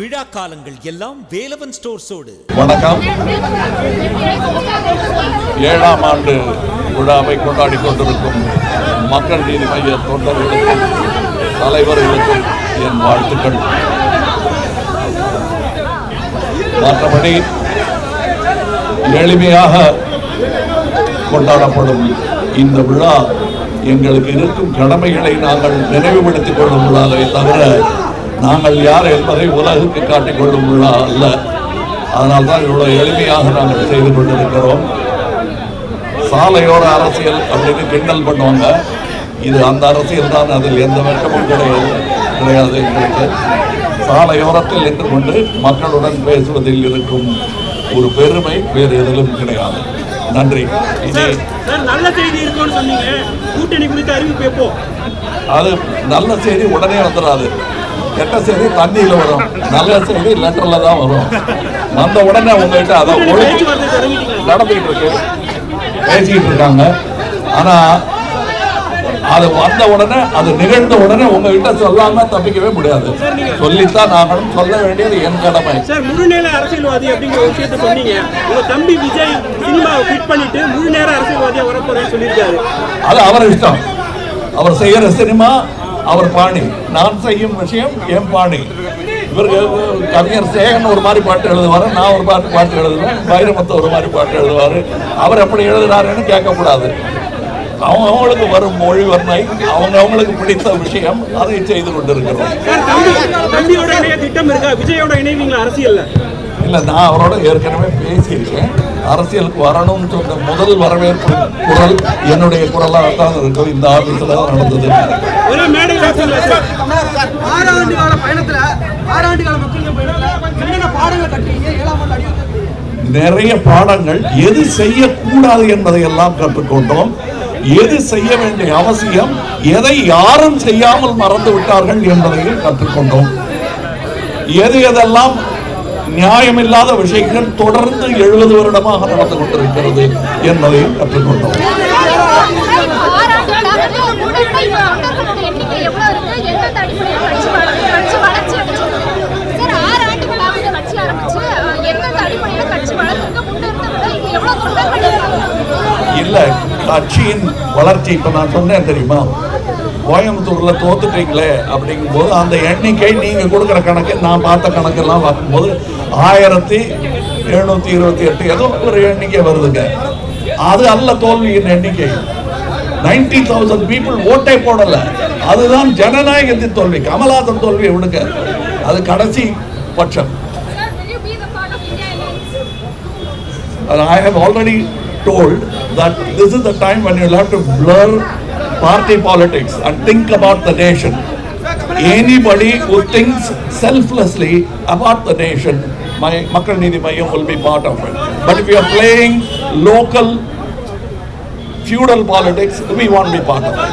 விழா காலங்கள் எல்லாம் வேலவன் ஸ்டோர்ஸோடு. வணக்கம். ஏழாம் ஆண்டு விழாவை கொண்டாடி கொண்டிருக்கும் மக்கள் நீதி மைய தொண்டர்களுக்கும் தலைவர்களுக்கும் என் வாழ்த்துக்கள். மற்றபடி எளிமையாக கொண்டாடப்படும் இந்த விழா எங்களுக்கு இருக்கும் கடமைகளை நாங்கள் நினைவுபடுத்திக் கொள்ளும் விழாவை தவிர நாங்கள் யார் என்பதை உலகுக்கு காட்டிக் கொள்ளும் விழா அல்ல. அதனால் தான் இவ்வளவு எளிமையாக நாங்கள் செய்து கொண்டிருக்கிறோம். சாலையோர அரசியல் அப்படின்னு கிண்டல் பண்ணுவாங்க. இது அந்த அரசியல் தான் அதில் எந்த வெட்கமும் கிடையாது கிடையாது எங்களுக்கு. சாலையோரத்தில் நின்று கொண்டு மக்களுடன் பேசுவதில் இருக்கும் ஒரு பெருமை வேறு எதிலும் கிடையாது. நன்றி. நல்ல செய்தி கூட்டணி குறித்த அறிவிப்பு அது நல்ல செய்தி உடனே வந்துடாது. கெட்ட செய்தி தண்ணியில் வரும். நல்ல செய்தி லெட்டரில் தான் வரும். வந்த உடனே உங்ககிட்ட அதை தொடங்கிட்டீங்களா நடந்துகிட்டு இருக்கு. பேசிக்கிட்டு இருக்காங்க. ஆனா அது வந்த உடனே அது நிகழ்ந்த உடனே உங்ககிட்ட சொல்லாம தப்பிக்கவே முடியாது. சொல்லித்தான் நாங்களும் சொல்ல வேண்டியது என் கடமை. சார் முழுநேர அரசியல்வாதி அப்படிங்கிற விஷயத்த சொன்னீங்க. உங்க தம்பி விஜய் சினிமாவை குவிட் பண்ணிட்டு முழு நேர அரசியல்வாதியா வரப்போறேன்னு சொல்லியிருக்காரு. அது அவர் இஷ்டம். அவர் செய்யற சினிமா அவர் பாணி. நான் செய்யும் விஷயம் என் பாணி. இவருக்கு கவிஞர் சேகன் ஒரு மாதிரி பாட்டு எழுதுவாரு நான் ஒரு பாட்டு பாட்டு எழுதுவேன் வைரமுத்து ஒரு மாதிரி பாட்டு எழுதுவாரு. அவர் எப்படி எழுதுறாருன்னு கேட்கக்கூடாது. அவங்க அவங்களுக்கு வரும் மொழி வர்ணை அவங்க அவங்களுக்கு பிடித்த விஷயம் அதை செய்து கொண்டிருக்கிறோம். திட்டம் இருக்கா? விஜயோட இணைவீங்களா அரசியல்ல? இல்லை நான் அவரோட ஏற்கனவே பேசியிருக்கேன். அரசியலுக்கு வரணும்னு சொன்ன முதல் வரவேற்பு குரல் என்னுடைய குரலாக தான் இருக்கும் இந்த ஆபீஸில் தான் நடந்தது. ஒரு மேடை பேசுங்களா சார் ஆறாண்டு கால பயணத்துல ஆறாண்டு கால மக்கள் பயணத்துல என்னென்ன பாடங்களை கட்டுறீங்க ஏழாம் ஆண்டு அடிவகுப்பு நிறைய பாடங்கள் எது செய்யக்கூடாது என்பதை எல்லாம் கற்றுக்கொண்டோம். எது செய்ய வேண்டிய அவசியம் எதை யாரும் செய்யாமல் மறந்து விட்டார்கள் என்பதையும் கற்றுக்கொண்டோம். எது எதெல்லாம் நியாயமில்லாத விஷயங்கள் தொடர்ந்து எழுபது வருடமாக நடந்து கொண்டிருக்கிறது என்பதையும் கற்றுக்கொண்டோம். இல்ல கட்சியின் வளர்ச்சி இப்ப நான் சொன்னேன் தெரியுமா? கோயம்புத்தூர்ல தோத்துட்டீங்களே அப்படிங்கும்போது அந்த எண்ணிக்கை நீங்க கொடுக்குற கணக்கு நான் பார்த்த கணக்கெல்லாம் பார்க்கும்போது ஆயிரத்தி எழுநூத்தி இருபத்தி எட்டு ஏதோ ஒரு எண்ணிக்கை வருதுங்க. அது அல்ல தோல்வியின் எண்ணிக்கை. நைன்டி தௌசண்ட் பீப்புள் ஓட்டே போடல. அதுதான் ஜனநாயகத்தின் தோல்வி கமலாதன் தோல்வியை விடுங்க. அது கடைசி பட்சம். And I have already told that this is the time when you'll have to blur party politics and think about the nation. Anybody who thinks selflessly about the nation, my Makkal Nidhi Mayam will be part of it. But if you are playing local feudal politics, we won't be part of it.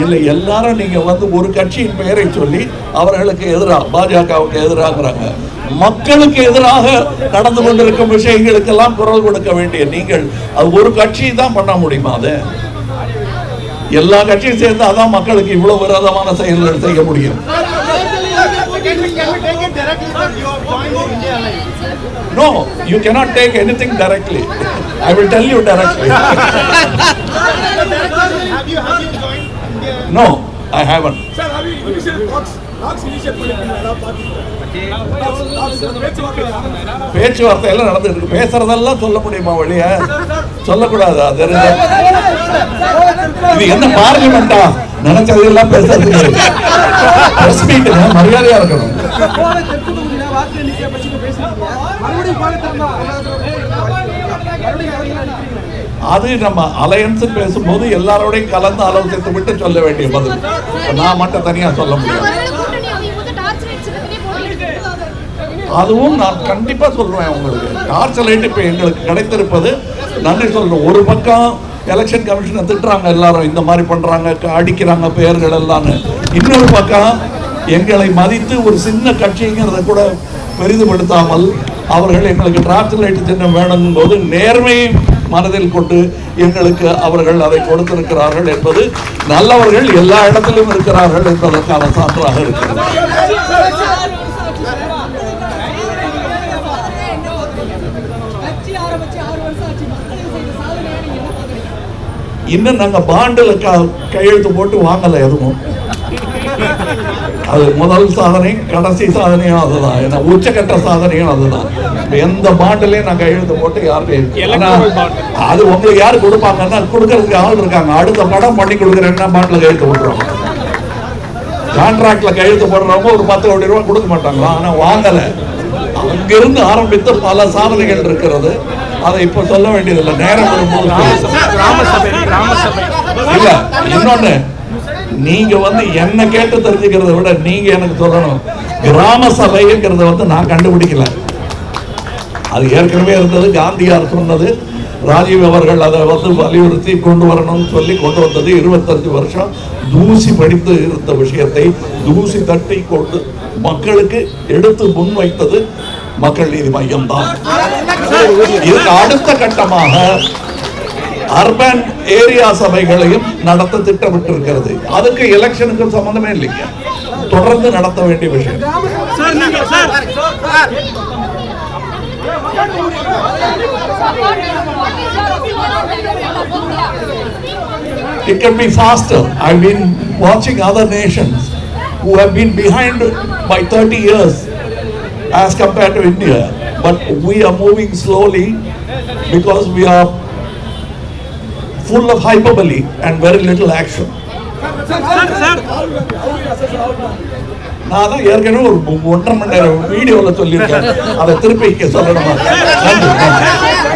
இல்லை எல்லாரும் நீங்க வந்து ஒரு கட்சியின் பெயரை சொல்லி அவர்களுக்கு எதிராக பாஜகவுக்கு எதிராகிறாங்க மக்களுக்கு எதிராக நடந்து கொண்டிருக்கும் விஷயங்களுக்கெல்லாம் குரல் கொடுக்க வேண்டிய நீங்கள் அது ஒரு கட்சி தான் பண்ண முடியுமா அது எல்லா கட்சியும் சேர்ந்து அதான் மக்களுக்கு இவ்வளவு விரோதமான செயல்கள் செய்ய முடியும் No, you cannot take anything directly. I will tell you directly. Have you have you joined India? No, I haven't. Sir have you initial talks talks initiate பண்ணிருக்கீங்களா பேச்சுவார்த்தை எல்லாம் நடந்துட்டு இருக்கு பேசுறதெல்லாம் சொல்ல முடியுமா வழிய சொல்லக்கூடாது? இது என்ன பார்லிமெண்டா? நினைச்சதெல்லாம் மீட்டுங்க மரியாதையா இருக்கணும். அது நம்ம அலையன்ஸ் பேசும்போது எல்லாரோடையும் கலந்து ஆலோசித்து விட்டு சொல்ல வேண்டிய பதில். நான் மட்டும் தனியாக சொல்ல முடியாது. அதுவும் நான் கண்டிப்பாக சொல்லுவேன் உங்களுக்கு. டார்ச் லைட் இப்போ எங்களுக்கு கிடைத்திருப்பது நன்றி சொல்கிறோம் ஒரு பக்கம் எலெக்ஷன் கமிஷனை திட்டுறாங்க எல்லாரும் இந்த மாதிரி பண்ணுறாங்க க- அடிக்கிறாங்க பெயர்கள் எல்லாம்னு. இன்னொரு பக்கம் எங்களை மதித்து ஒரு சின்ன கட்சிங்கிறத கூட பெரிதுபடுத்தாமல் அவர்கள் எங்களுக்கு டார்ச் லைட் சின்னம் வேணுங்கும் போது நேர்மையை மனதில் கொண்டு எங்களுக்கு அவர்கள் அதை கொடுத்திருக்கிறார்கள் என்பது நல்லவர்கள் எல்லா இடத்திலும் இருக்கிறார்கள் என்பதற்கான சான்றாக இருக்கிறது. இன்னும் நாங்கள் பாண்டில் க கையெழுத்து போட்டு வாங்கலை எதுவும். அது முதல் சாதனை கடைசி சாதனையும் அதுதான். ஏன்னா உச்சக்கட்ட சாதனையும் அதுதான். எந்த பாண்டிலையும் நான் கையெழுத்து போட்டு யார்கிட்டையும் ஆனா, அது உங்களுக்கு யார் கொடுப்பாங்கன்னா கொடுக்கறதுக்கு ஆள் இருக்காங்க. அடுத்த படம் பண்ணி கொடுக்குறேன்னா பாண்டில் கையெழுத்து போட்டுருவாங்க. கான்ட்ராக்ட்ல கையெழுத்து போடுறவங்க ஒரு பத்து கோடி ரூபாய் கொடுக்க மாட்டாங்களா? ஆனா வாங்கல. அங்கிருந்து ஆரம்பித்த பல சாதனைகள் இருக்கிறது. அதை இப்ப சொல்ல வேண்டியதில்லை. நேரம் வரும்போது இல்ல இன்னொன்னு நீங்க வந்து என்ன கேட்டு தெரிஞ்சுக்கிறத விட நீங்க எனக்கு சொல்லணும். கிராம சபைங்கிறத வந்து நான் கண்டுபிடிக்கல. அது ஏற்கனவே இருந்தது காந்தியார் சொன்னது. ராஜீவ் அவர்கள் அதை வந்து வலியுறுத்தி கொண்டு வரணும்னு சொல்லி கொண்டு வந்தது இருபத்தஞ்சு வருஷம் தூசி படித்து இருந்த விஷயத்தை தூசி தட்டி கொண்டு மக்களுக்கு எடுத்து முன்வைத்தது மக்கள் நீதி மையம் தான் இதுக்கு அடுத்த கட்டமாக அர்பன் ஏரியா சபைகளையும் நடத்த திட்டமிட்டிருக்கிறது அதுக்கு எலெக்ஷனுக்கு சம்பந்தமே இல்லைங்க தொடர்ந்து நடத்த வேண்டிய விஷயம் சார் நீங்க sir It can be faster. I've been watching other nations who have been behind by 30 years as compared to India. But we are moving slowly because we are full of hyperbole and very little action. நான் தான் ஏற்கனவே ஒரு ஒன்றரை மணி நேரம் வீடியோவில் சொல்லியிருக்கேன். அதை திருப்பி சொல்லணுமா? நன்றி.